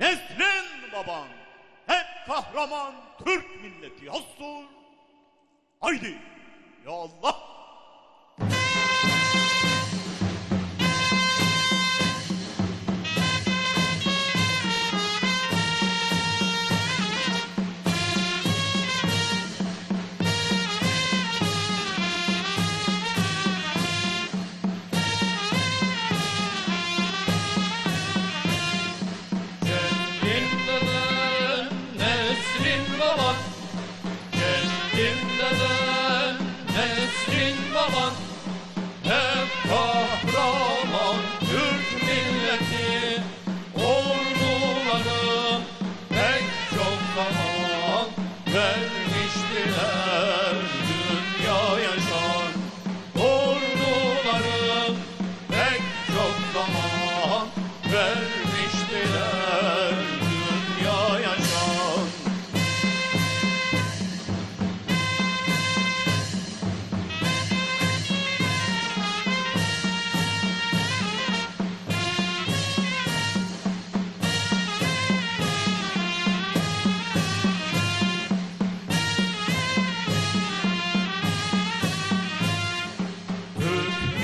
Nesrin baban hep kahraman Türk milleti yastur. Haydi ya Allah. Nesrin baban. Kendim deden Nesrin baban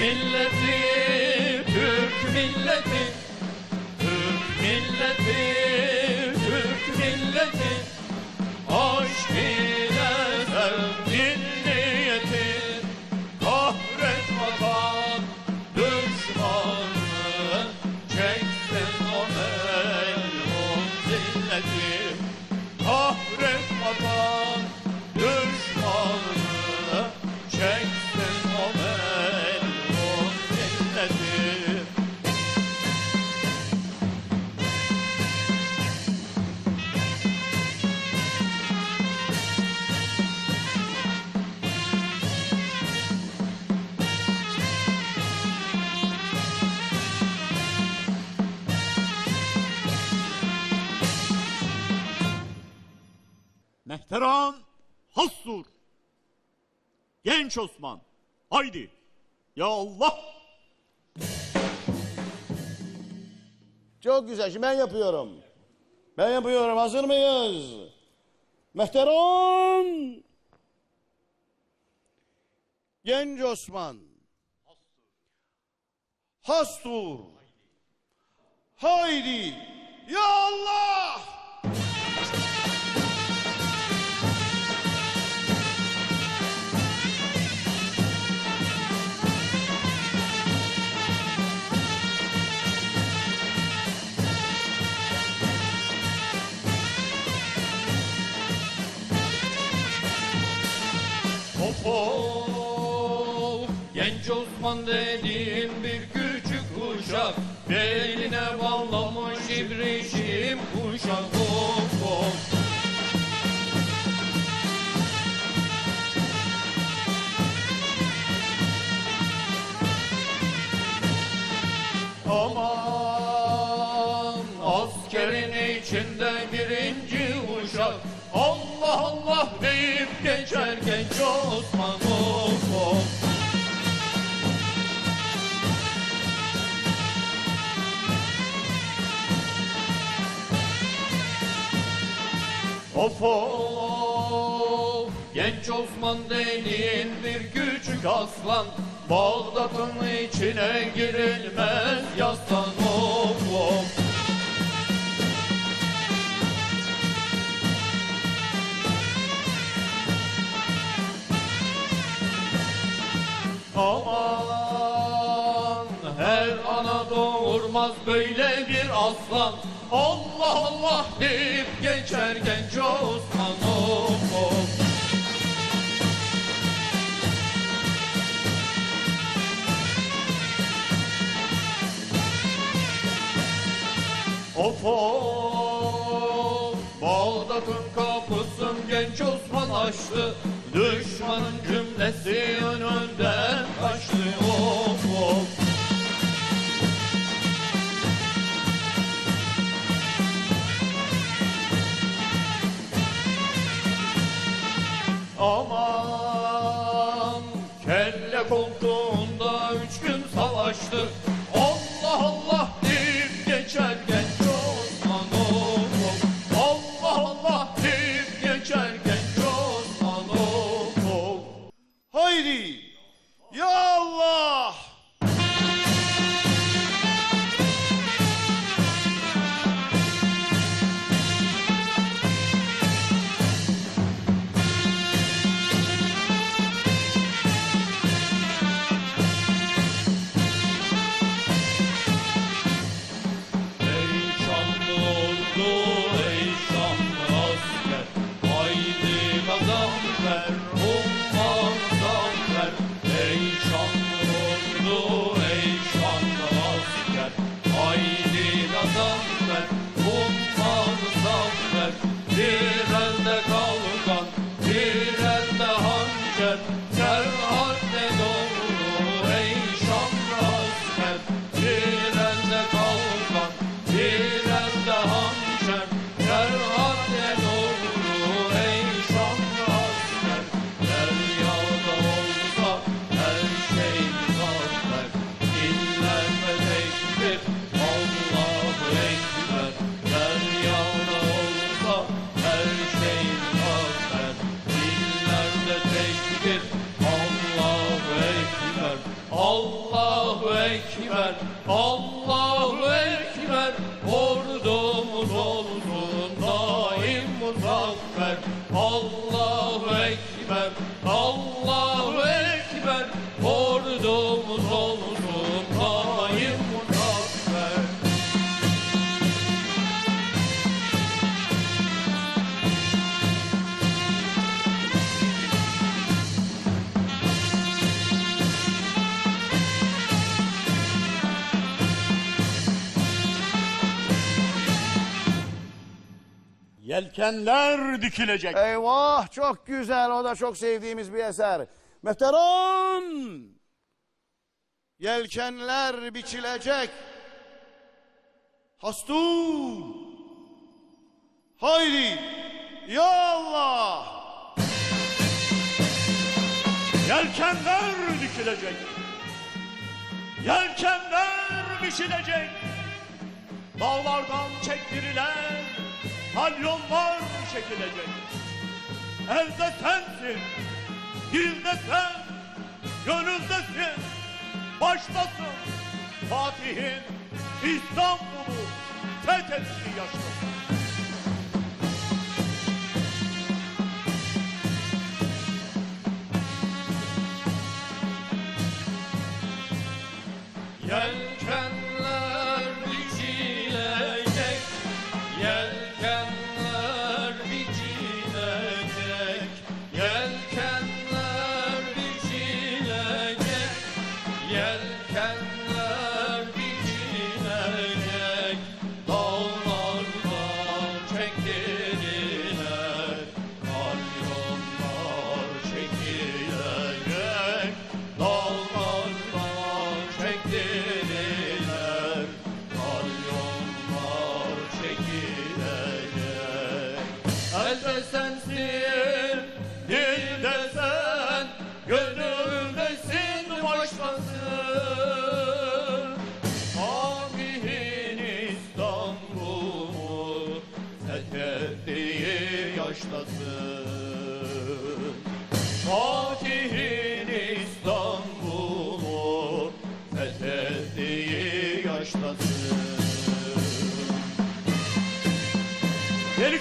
milleti, Türk milleti, Türk milleti, Türk milleti, aşk ile sevgin niyeti, kahret vatan düşmanı, çeksin o melun zilleti, kahret vatan Mehteran Hastur. Genç Osman. Haydi. Ya Allah. Çok güzel. Şimdi ben yapıyorum. Ben yapıyorum. Hazır mıyız? Mehteran. Genç Osman. Hastur. Haydi. Ya Allah. Of of Genç Osman dediğin bir küçük uşak Beline bağlamış ibrişim kuşak. Of of Aman askerin içinde birinci uşak. Allah Allah deyip Of of. Genç Osman dediğin bir küçük aslan. Bağdat'ın içine girilmez yaslan. Of of. Aman her ana doğurmaz böyle bir aslan Allah Allah deyip geçer genç Osman of of Of of Bağdat'ın kapısın genç Osman açtı. Düşmanın cümlesi önünden kaçtı. Of of Aman kelle koltuğunda üç gün savaştı England. All Yelkenler dikilecek. Eyvah çok güzel o da çok sevdiğimiz bir eser. Mehteran! Yelkenler biçilecek. Hastul! Haydi! Ya Allah! Yelkenler dikilecek. Yelkenler biçilecek. Dağlardan çektirilen kalyonlar çekilecek. Elde sensin, dilde sen, gönüldesin, baştasın. Fatih'in İstanbul'u fethetti yaşasın.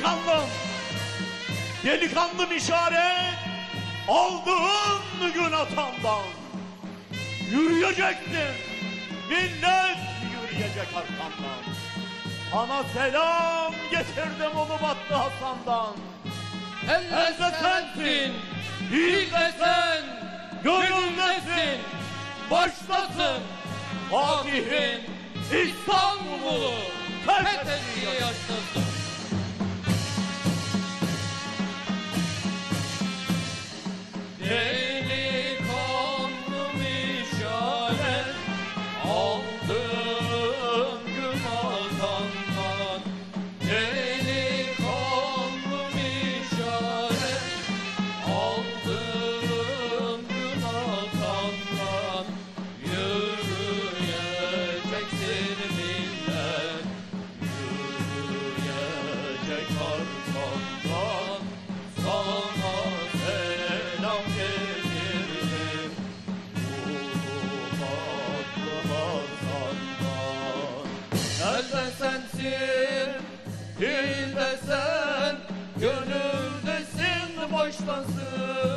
Delikanlım, delikanlım işaret aldığın gün atamdan. Yürüyeceksin, millet yürüyecek arkamdan. Sana selam getirdim onu battı Hasan'dan. Elde sensin, dilde sen, gönüldesin, baştasın. Fatih'in İstanbul'u fethettiği yaştasın. Delikanlım sensin, dilde sen Gönüldesin, baştasın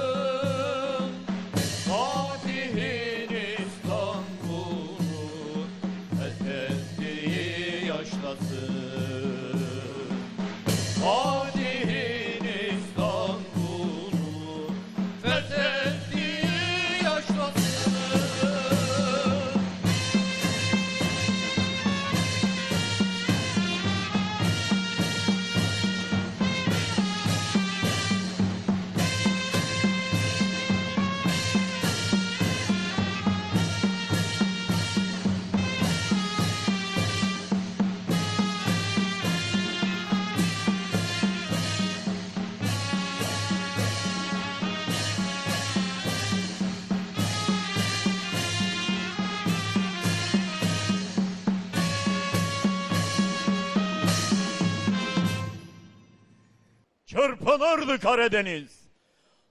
çırpınırdı Karadeniz.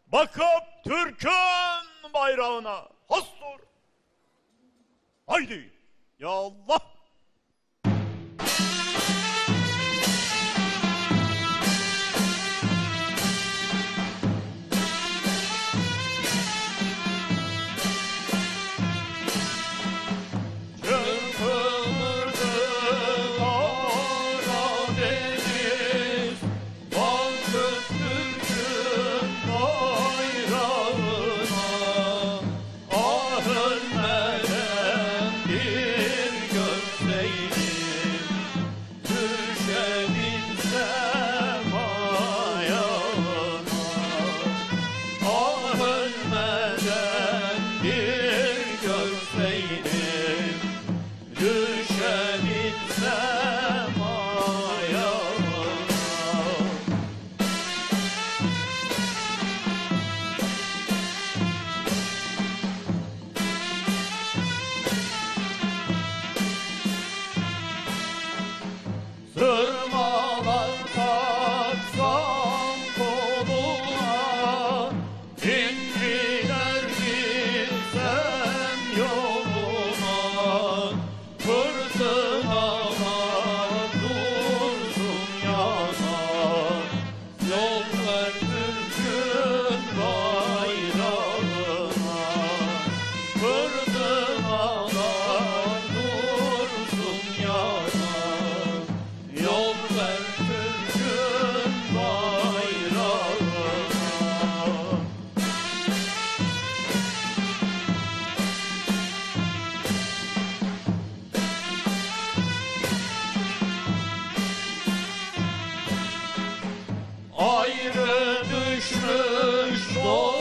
Bakıp Türk'ün bayrağına hastur. Haydi ya Allah ayrı düşmüş dost.